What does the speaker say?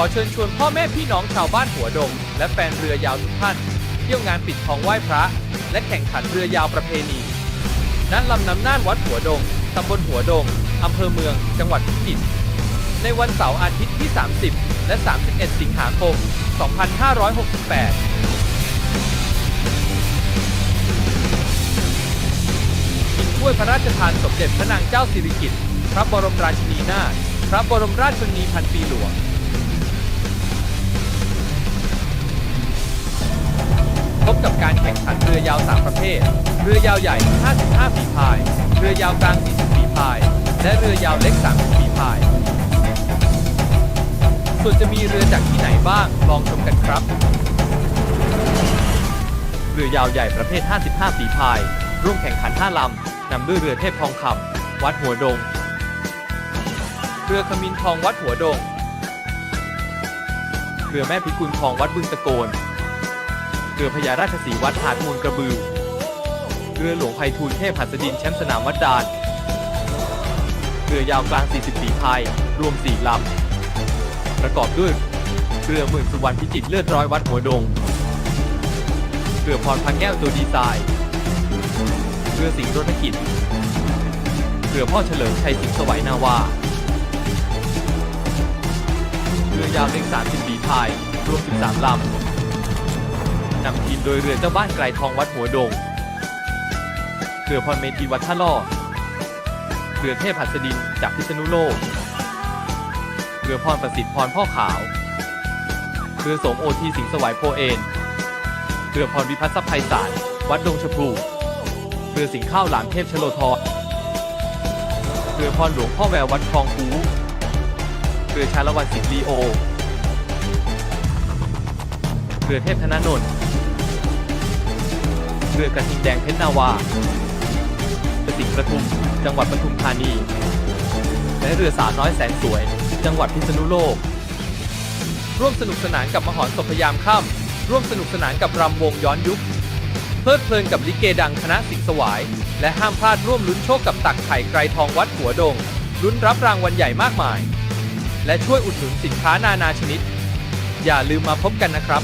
อเชิญชวนพ่อแม่พี่น้องชาวบ้านหัวดง และแฟนเรือยาวทุกท่าน เที่ยวงานปิดทองไหว้พระ และแข่งขันเรือยาวประเพณีณลำน้ำน่านวัดหัวดงตำบลหัวดงอำเภอเมือง จังหวัดพิจิตรในวันเสาร์อาทิตย์ที่ 30 และ 31 สิงหาคม 2568ชิงถ้วยพระราชทานสมเด็จพระนางเจ้าสิริกิติ์ พระบรมราชินีนาถ พระบรมราชชนนีพันปีหลวง การแข่งขันเรือยาว 3 ประเภท เรือยาวใหญ่ 55 ฝีพาย เรือยาวกลาง 40 ฝีพาย และเรือยาวเล็ก 30 ฝีพาย ส่วนจะมีเรือจากที่ไหนบ้าง ลองชมกันครับ เรือยาวใหญ่ประเภท 55 ฝีพาย ร่วมแข่งขัน 5 ลำ นำด้วยเรือเทพทองคำ วัดหัวดง เรือขมินทองวัดหัวดง เรือแม่พิกุลทองวัดบึงตะโกน รือพญาราชสีวัดหาดมูลกระบือ เรือหลวงไพฑูรย์เทพหัสดินแชมป์สนามวัดดาน เรือยาวกลาง40ฝีพาย รวม 4 ลำ ประกอบด้วย เรือหมื่นสุวรรณพิจิตรเลือดร้อยวัดหัวดง เรือพรพังแก้วตัวดีไซน์ เรือสิงห์รถกิจ เรือพ่อเฉลิมชัยสิงห์สวัยนาวา เรือยาวเล็ก 30ฝีพาย รวม 13 ลำ นำทีมโดยเรือเจ้าบ้านไกลทองวัดหัวดงเรือพรเมธีวัดท่าล่อเรือเทพหัสดินจากพิษณุโลก เรือพรประสิทธิ์พรพ่อขาว เรือสมโอทีสิงสวายโพเอนเรือพรวิพัฒน์สัพไพศาลวัดดงชพูเรือสิงข้าวหลามเทพชโลธรเรือพรหลวงพ่อแวววัดคลองคูเรือชาละวันสิงลีโอ เรือเทพธนนท์ รือกระทิงแดงเพชรนาวาเรือสิประทุม จังหวัดปทุมธานี และเรือสาวน้อยแสนสวย จังหวัดพิษณุโลก ร่วมสนุกสนานกับมหรสพยามค่ำร่วมสนุกสนานกับรำวงย้อนยุค เพลิดเพลินกับลิเกดังคณะสิงสวาย และห้ามพลาดร่วมลุ้นโชคกับตักไข่ไกรทองวัดหัวดง ลุ้นรับรางวัลใหญ่มากมาย และช่วยอุดหนุนสินค้านานาชนิด อย่าลืมมาพบกันนะครับ